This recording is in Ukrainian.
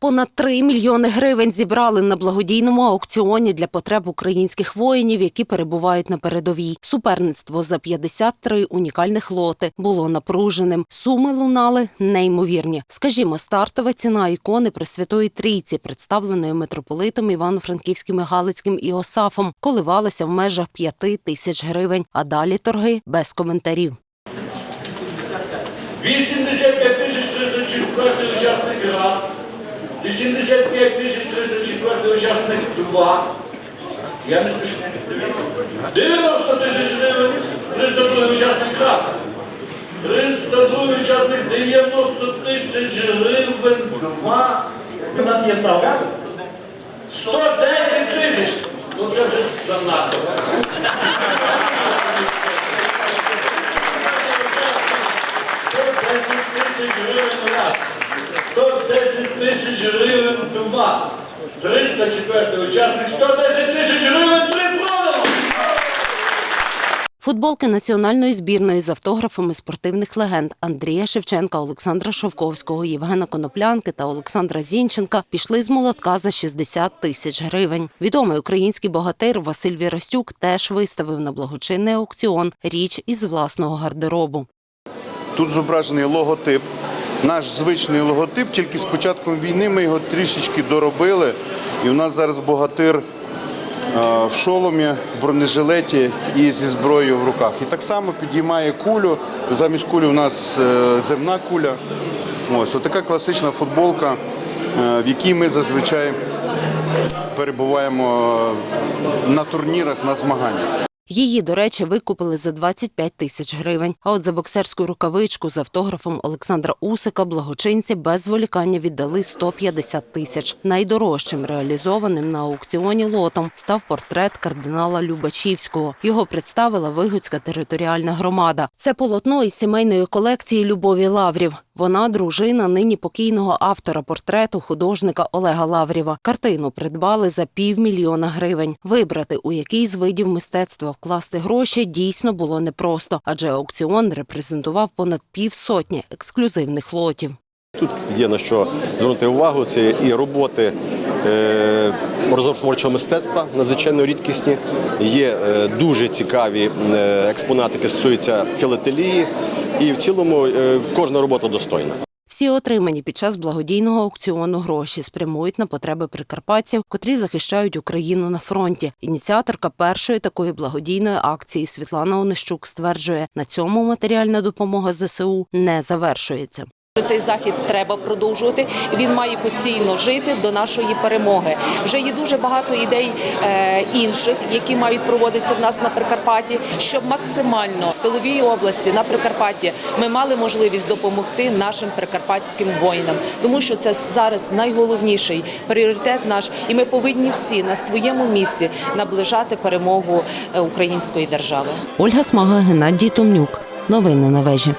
Понад 3 мільйони гривень зібрали на благодійному аукціоні для потреб українських воїнів, які перебувають на передовій. Суперництво за 53 унікальних лоти було напруженим. Суми лунали неймовірні. Скажімо, стартова ціна ікони Пресвятої Трійці, представленої митрополитом Івано-Франківським і Галицьким Іосафом, коливалася в межах 5 тисяч гривень. А далі торги без коментарів. 85 тисяч 304 учасник раз. 85 тисяч 304 учасник два. Я не спішу. 90 тисяч гривень 302 учасник раз. 302 учасник 90 тисяч гривень два. У нас є ставка. 110 тисяч. Ну це вже занадто. 110 тисяч гривень раз. 110 тисяч гривень два. 304 учасник. 110 тисяч гривень три продано. Футболки національної збірної з автографами спортивних легенд Андрія Шевченка, Олександра Шовковського, Євгена Коноплянки та Олександра Зінченка пішли з молотка за 60 тисяч гривень. Відомий український богатир Василь Вірастюк теж виставив на благочинний аукціон річ із власного гардеробу. Тут зображений логотип. Наш звичний логотип, тільки з початком війни ми його трішечки доробили. І у нас зараз богатир е, в шоломі, бронежилеті і зі зброєю в руках. І так само підіймає кулю. Замість кулі у нас е, земна куля. Ось така класична футболка, е, в якій ми зазвичай перебуваємо на турнірах, на змаганнях. Її, до речі, викупили за 25 тисяч гривень. А от за боксерську рукавичку з автографом Олександра Усика благочинці без зволікання віддали 150 тисяч. Найдорожчим реалізованим на аукціоні лотом став портрет кардинала Любачівського. Його представила Вигуцька територіальна громада. Це полотно із сімейної колекції Любові Лаврів. Вона дружина нині покійного автора портрету художника Олега Лаврєва. Картину придбали за півмільйона гривень. Вибрати, у який з видів мистецтва вкласти гроші, дійсно було непросто, адже аукціон репрезентував понад півсотні ексклюзивних лотів. Тут є на що звернути увагу. Це і роботи е, розробно-творчого мистецтва, надзвичайно рідкісні. Є е, дуже цікаві е, експонати, які стосуються філателії. І в цілому кожна робота достойна. Всі отримані під час благодійного аукціону гроші спрямують на потреби прикарпатців, котрі захищають Україну на фронті. Ініціаторка першої такої благодійної акції Світлана Онищук стверджує, на цьому матеріальна допомога ЗСУ не завершується. Цей захід треба продовжувати. Він має постійно жити до нашої перемоги. Вже є дуже багато ідей е, інших, які мають проводитися в нас на Прикарпатті, щоб максимально в тиловій області на Прикарпатті ми мали можливість допомогти нашим прикарпатським воїнам, тому що це зараз найголовніший пріоритет наш, і ми повинні всі на своєму місці наближати перемогу е, української держави. Ольга Смага, Геннадій Томнюк. Новини на вежі.